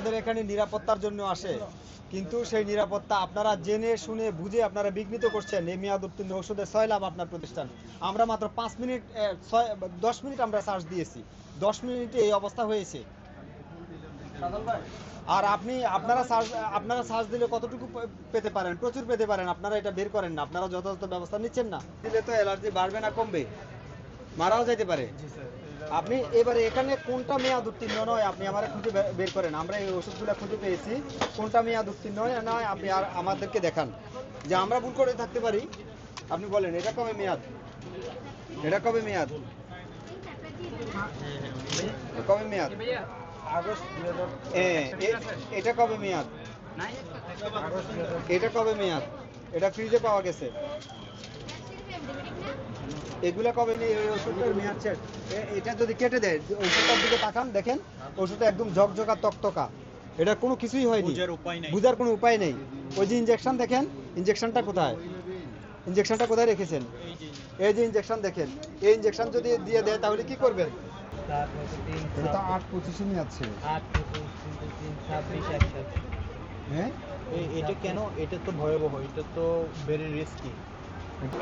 আমাদের এখানে নিরাপত্তার জন্য আসে। কিন্তু সেই নিরাপত্তা আপনারা জেনে শুনে বুঝে আপনারা বিঘ্নিত করছেন এই মেয়াদ উত্তীর্ণ ওষুধের ছয় লাভ আপনার প্রতিষ্ঠান। আমরা মাত্র পাঁচ মিনিট ছয় দশ মিনিট আমরা চার্জ দিয়েছি। দশ মিনিটে এই অবস্থা হয়েছে। আর আপনি আপনারা চার্জ আপনারা চার্জ দিলে কতটুকু পেতে পারেন? প্রচুর পেতে পারেন। আপনারা এটা বের করেন না। আপনারা যথাযথ ব্যবস্থা নিচ্ছেন না। দিলে তো অ্যালার্জি বাড়বে না কমবে। মারাও যাইতে পারে। আপনি এবারে এখানে কোনটা মেয়াদ উত্তীর্ণ নয় আপনি আমার খুঁজে বের করেন। আমরা এই ওষুধগুলো খুঁজে পেয়েছি। কোনটা মেয়াদ উত্তীর্ণ নয় নয় আপনি আর আমাদেরকে দেখান। যে আমরা ভুল করে থাকতে পারি, আপনি বলেন, এটা কবে মেয়াদ? এটা কবে মেয়াদ? কবে মেয়াদ? এ- এটা কবে মেয়াদ? এটা কবে মেয়াদ? এটা ফ্রিজে পাওয়া গেছে। এগুলা কবে নেই ওই ওষুধটার মেয়াদ শেষ এটা যদি কেটে দেয় ওষুধটার দিকে তাকান দেখেন ওষুধটা একদম ঝকঝকা তকতকা। এটা কোনো কিছুই হয়নি। বুঝার উপায় নাই। বুঝার কোনো উপায় নেই। ওই যে ইনজেকশন দেখেন ইনজেকশনটা কোথায়? ইনজেকশনটা কোথায় রেখেছেন? এই যে ইনজেকশন দেখেন এই ইনজেকশন যদি দিয়ে দেয় তাহলে কি করবেন? এটা তো আট পঁচিশে মেয়াদ ছিল হ্যাঁ? এটা কেন? এটা তো ভয়াবহ এটা তো ভেরি রিস্কি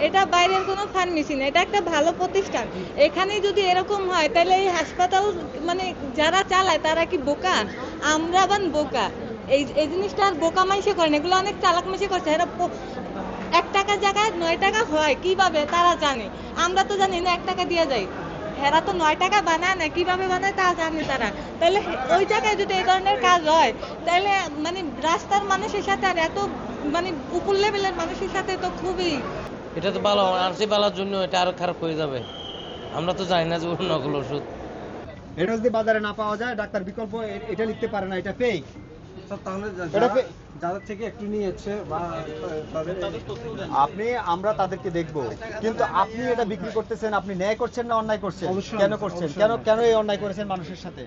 এটা বাইরের কোনো ফার্মেসি না এটা একটা ভালো প্রতিষ্ঠান। এখানে যদি এরকম হয়, তাহলে এই হাসপাতাল মানে যারা চালায়, তারা কি বোকা? আমরা বান বোকা। এই এই জিনিসটা আর বোকা মাইসে করেন এগুলো অনেক চালাক মাইসে করছে। এরা এক টাকা জায়গায় নয় টাকা হয়। কীভাবে? তারা জানে। আমরা তো জানি না, এক টাকা দিয়ে যাই এরা তো নয় টাকা বানায় না, কীভাবে বানায় তা জানে তারা। তাহলে ওই জায়গায় যদি এই ধরনের কাজ হয়, তাহলে মানে রাস্তার মানুষের সাথে আর এত মানে উপর লেভেলের মানুষের সাথে তো খুবই এটা তো ভালো আরসি বালার জন্য এটা আরও খারাপ হয়ে যাবে। আমরা তো জানি না যে ওর নকল ওষুধ। এটা যদি বাজারে না পাওয়া যায় ডাক্তার বিকল্প এটা লিখতে পারে না এটা ফেক তাহলে যাদের থেকে একটু নিয়েছে আপনি আমরা তাদেরকে দেখব। কিন্তু আপনি এটা বিক্রি করতেছেন আপনি ন্যায় করছেন না অন্যায় করছেন? কেন করছেন? কেন কেন এই অন্যায় করেছেন মানুষের সাথে?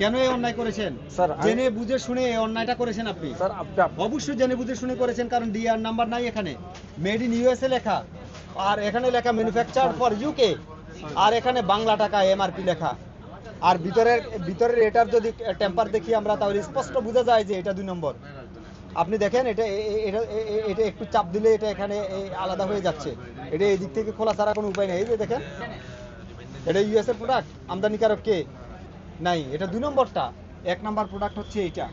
কেন এই অন্যায় করেছেন? স্যার, জেনে বুঝে শুনে এই অন্যায়টা করেছেন আপনি। স্যার অবশ্যই জেনে বুঝে শুনে করেছেন কারণ ডিআর নাম্বার নাই এখানে। মেড ইন ইউএসএ লেখা। আর এখানে লেখা ম্যানুফ্যাকচার ফর ইউকে আর এখানে বাংলা টাকা এমআরপি লেখা। আর ভিতরের ভিতরের এটার যদি টেম্পার দেখি আমরা তাহলে স্পষ্ট বোঝা যায় যে এটা দুই নম্বর। আপনি দেখেন এটা এটা একটু চাপ দিলে এটা এখানে আলাদা হয়ে যাচ্ছে। এটা এই দিক থেকে খোলা ছাড়া কোনো উপায় নেই। এই যে দেখেন এটা ইউএস এর প্রোডাক্ট আমদানিকারক কে? নাই এটা দুই নম্বরটা। এক নম্বর প্রোডাক্ট হচ্ছে এইটা।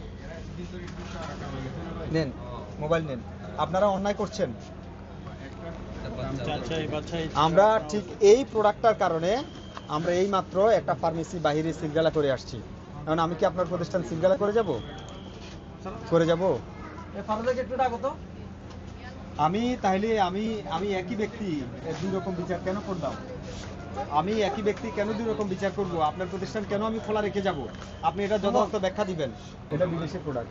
নেন মোবাইল নেন। আপনারা অন্যায় করছেন। আমরা ঠিক এই প্রোডাক্টটার কারণে আমরা এই মাত্র একটা ফার্মেসি বাহিরে সিলগালা করে আসছি। কারণ আমি কি আপনার প্রতিষ্ঠান সিলগালা করে যাব? করে যাব? আমি তাহলে আমি আমি একই ব্যক্তি দুই রকম বিচার কেন করলাম? আমি একই ব্যক্তি কেন দুই রকম বিচার করব? আপনার প্রতিষ্ঠান কেন আমি খোলা রেখে যাব? আপনি এটা যথাযথ ব্যাখ্যা দিবেন। এটা বিদেশের প্রোডাক্ট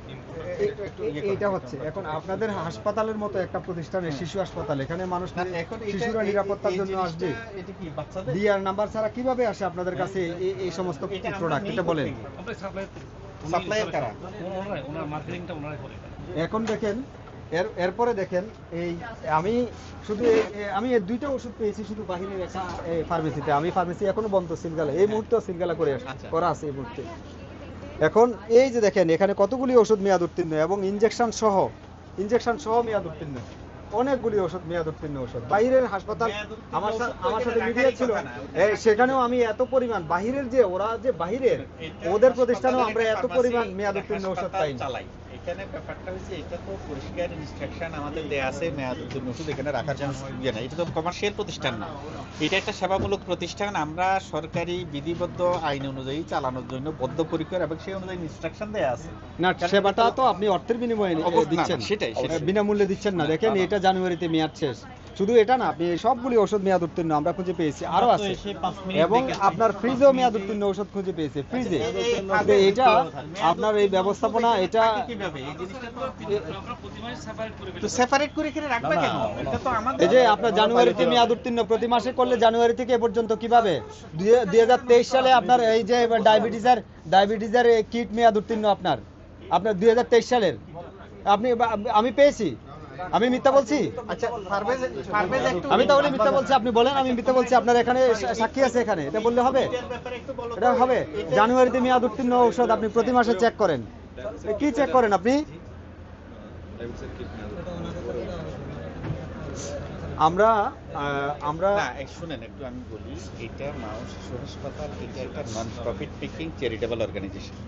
এটা হচ্ছে। এখন আপনাদের হাসপাতালের মতো একটা প্রতিষ্ঠানে শিশু হাসপাতাল এখানে মানুষ এখন শিশুরা নিরাপত্তার জন্য আসবে। এটা কি বাচ্চাদের? ডিআর নাম্বার ছাড়া কীভাবে আসে আপনাদের কাছে এই- এই সমস্ত এটা আমরা প্রোডাক্ট এটা বলেন। সাপ্লাইয়ার কারা। এখন দেখেন এর এরপরে দেখেন এই আমি শুধু এই- এই- আমি এই দুইটা ওষুধ পেয়েছি শুধু বাহিরের একটা ফার্মেসিতে আমি ফার্মেসি এখনও বন্ধ সিলগালা। এই মুহূর্তে সিলগালা করে আচ্ছা। করা আছে এই মুহূর্তে। এখন এই যে দেখেন এখানে কতগুলি ওষুধ মেয়াদ উত্তীর্ণ এবং ইনজেকশন সহ ইনজেকশন সহ মেয়াদ উত্তীর্ণ অনেকগুলি ওষুধ মেয়াদ উত্তীর্ণ ওষুধ। বাইরের হাসপাতাল আমার সা- ওষুধ তো আমার সাথে মিডিয়া ছিল। এই, সেখানেও আমি এত পরিমাণ বাহিরের যে ওরা যে বাহিরের ওদের প্রতিষ্ঠানেও আমরা এত পরিমাণ মেয়াদ উত্তীর্ণ ওষুধ পাই এখানে ব্যাপারটা হচ্ছে এটা তো পরিষ্কার ইনস্ট্রাকশন আমাদের দেয়া আছে মেয়াদ উত্তীর্ণ ওষুধ এখানে রাখার জন্য ইয়ে না এটা তো কমার্শিয়াল প্রতিষ্ঠান না। এটা একটা সেবামূলক প্রতিষ্ঠান। আমরা সরকারি বিধিবদ্ধ আইন অনুযায়ী চালানোর জন্য বদ্ধপরিকর এবং সেই অনুযায়ী ইনস্ট্রাকশন দেয়া আছে। না সেবাটা তো আপনি অর্থের বিনিময়ে দিচ্ছেন। সেটাই। বিনামূল্যে দিচ্ছেন না। দেখেন। এটা জানুয়ারিতে মেয়াদ শেষ। শুধু এটা না আপনি সবগুলি ওষুধ মেয়াদ উত্তীর্ণ আমরা খুঁজে পেয়েছি আরও আছে। এবং আপনার ফ্রিজেও মেয়াদ উত্তীর্ণ ওষুধ খুঁজে পেয়েছে ফ্রিজে। এই- তো এটা আপনার এই ব্যবস্থাপনা এটা এই জিনিসটা তো সেপারেট করে এখানে রাখবে কেন? এটা তো আমাদের এই যে আপনার জানুয়ারিতে মেয়াদ উত্তীর্ণ প্রতি মাসে করলে জানুয়ারি থেকে এ পর্যন্ত কীভাবে? দুই হাজার তেইশ সালে আপনার এই যে ডায়াবেটিসের ডায়াবেটিসের কিট মেয়াদ উত্তীর্ণ আপনার আপনার দুই হাজার তেইশ সালের। আপনি আমি পেয়েছি। আমি মিথ্যা বলছি? আচ্ছা আমি তাহলে মিথ্যা বলছি আপনি বলেন আমি মিথ্যা বলছি আপনার এখানে সাক্ষী আছে এখানে এটা বললে হবে। এটা হবে? জানুয়ারিতে মেয়াদ উত্তীর্ণ ঔষধ আপনি প্রতি মাসে চেক করেন। কি চেক করেন আপনি? আমরা আহ, আমরা শুনেন একটু আমি বলি এটা শিশু হাসপাতাল এটা একটা non profit making charitable organisation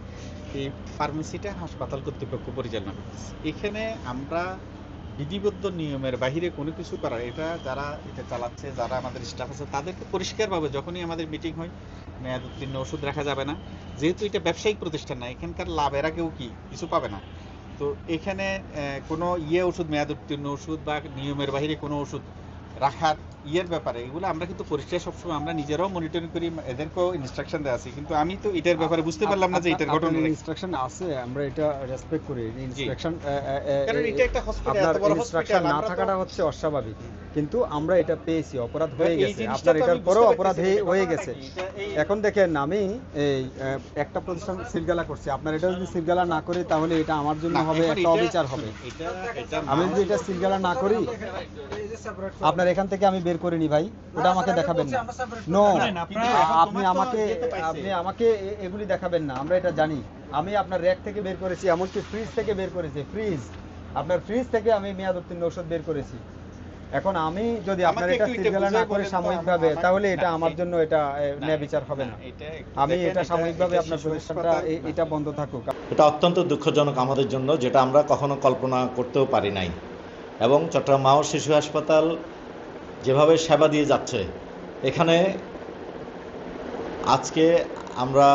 এই ফার্মেসিটা হাসপাতাল কর্তৃপক্ষ পরিচালনা করতেছে। এখানে আমরা বিধিবদ্ধ নিয়মের বাহিরে কোনো কিছু করার, এটা যারা, এটা চালাচ্ছে, যারা আমাদের স্টাফ আছে, তাদেরকে পরিষ্কারভাবে যখনই আমাদের মিটিং হয় মেয়াদ উত্তীর্ণ ওষুধ রাখা যাবে না। যেহেতু এটা ব্যবসায়িক প্রতিষ্ঠান না, এখানকার লাভ এরা কেউ কি? কিছু পাবে না। তো এখানে কোনো ইয়ে ওষুধ মেয়াদ উত্তীর্ণ ওষুধ বা নিয়মের বাহিরে কোনো ওষুধ রাখার ইয়ের ব্যাপারে এগুলো আমরা কিন্তু পরিষ্কার সবসময় আমরা নিজেরাও মনিটরিং করি এদেরকেও ইনস্ট্রাকশন দেওয়া আছে। কিন্তু আমি তো এটার ব্যাপারে বুঝতে পারলাম না যে এটার ঘটনা ইনস্ট্রাকশন আছে আমরা এটা রেসপেক্ট করি। ইনস্ট্রাকশন কারণ এটা একটা আপনার এত বড় ইনস্ট্রাকশন না থাকাটা হচ্ছে অস্বাভাবিক। কিন্তু আমরা এটা পেয়েছি অপরাধ হয়ে গেছে। আপনার এটার পরেও অপরাধ হয়ে- গেছে। এখন দেখেন আমি এই একটা প্রতিষ্ঠান সিলগালা করছি। আপনার এটা যদি সিলগালা না করি তাহলে এটা আমার জন্য হবে একটা অবিচার হবে। এটা এটা আমি যদি এটা সিলগালা না করি আপনার এখান থেকে আমি বের করে নি ভাই ওটা আমাকে দেখাবেন না। নো আপনি আমাকে আপনি আমাকে এগুলি দেখাবেন না আমরা এটা জানি। আমি আপনার র্যাক থেকে বের করেছি এমনকি ফ্রিজ থেকে বের করেছি ফ্রিজ আপনার ফ্রিজ থেকে আমি মেয়াদ উত্তীর্ণ ওষুধ বের করেছি। এখন আমি যদি আপনার এটা সিলগালা না করে সাময়িকভাবে তাহলে এটা আমার জন্য এটা ন্যায় বিচার হবে না। আমি এটা সাময়িকভাবে আপনার প্রতিষ্ঠানটা এটা বন্ধ থাকুক। এটা অত্যন্ত দুঃখজনক আমাদের জন্য যেটা আমরা কখনো কল্পনা করতেও পারি নাই। এবং চট্টগ্রাম মা ও শিশু হাসপাতাল যেভাবে সেবা দিয়ে যাচ্ছে, এখানে আজকে আমরা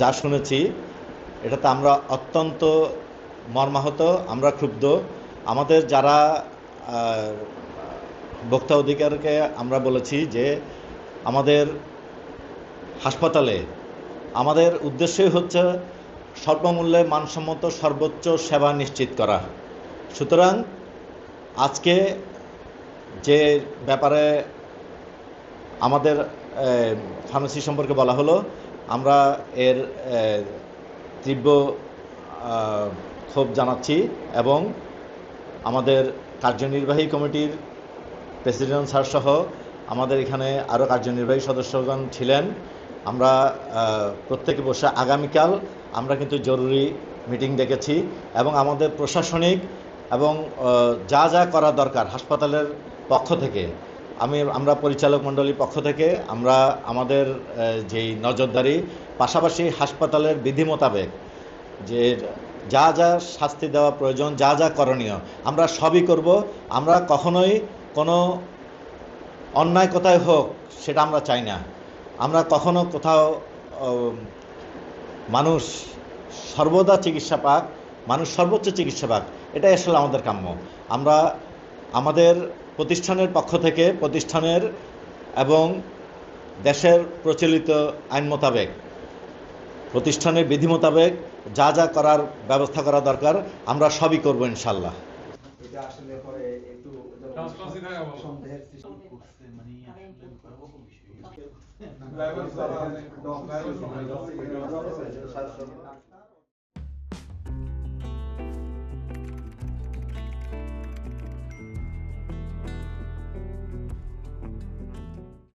যা শুনেছি, এটাতে আমরা অত্যন্ত মর্মাহত, আমরা ক্ষুব্ধ। আমাদের যারা ভোক্তা অধিকারকে আমরা বলেছি যে, আমাদের হাসপাতালে, আমাদের উদ্দেশ্যই হচ্ছে স্বল্পমূল্যে মানসম্মত সর্বোচ্চ সেবা নিশ্চিত করা। সুতরাং আজকে যে ব্যাপারে আমাদের ফার্মেসি সম্পর্কে বলা হলো, আমরা এর তীব্র ক্ষোভ জানাচ্ছি এবং আমাদের কার্যনির্বাহী কমিটির প্রেসিডেন্ট স্যার সহ আমাদের এখানে আরও কার্যনির্বাহী সদস্যগণ ছিলেন। আমরা প্রত্যেকে বসে আগামীকাল আমরা কিন্তু জরুরি মিটিং ডেকেছি এবং আমাদের প্রশাসনিক এবং যা যা করা দরকার, হাসপাতালের পক্ষ থেকে। আমি, আমরা পরিচালক মণ্ডলীর পক্ষ থেকে, আমরা আমাদের যেই নজরদারি, পাশাপাশি হাসপাতালের বিধি মোতাবেক যে যা যা শাস্তি দেওয়া প্রয়োজন, যা যা করণীয়, আমরা সবই করব। আমরা কখনোই কোনো অন্যায় কোথায় হোক, সেটা আমরা চাই না। আমরা কখনো কোথাও মানুষ সর্বদা চিকিৎসা পাক, মানুষ সর্বোচ্চ চিকিৎসা পাক, এটাই আসলে আমাদের কাম্য। আমরা, আমাদের প্রতিষ্ঠানের পক্ষ থেকে প্রতিষ্ঠানের এবং দেশের প্রচলিত আইন মোতাবেক প্রতিষ্ঠানের বিধি মোতাবেক যা যা করার ব্যবস্থা করা দরকার আমরা সবই করব ইনশাল্লাহ এটা আসলে পরে একটু সন্দেহের সৃষ্টি করছে মানে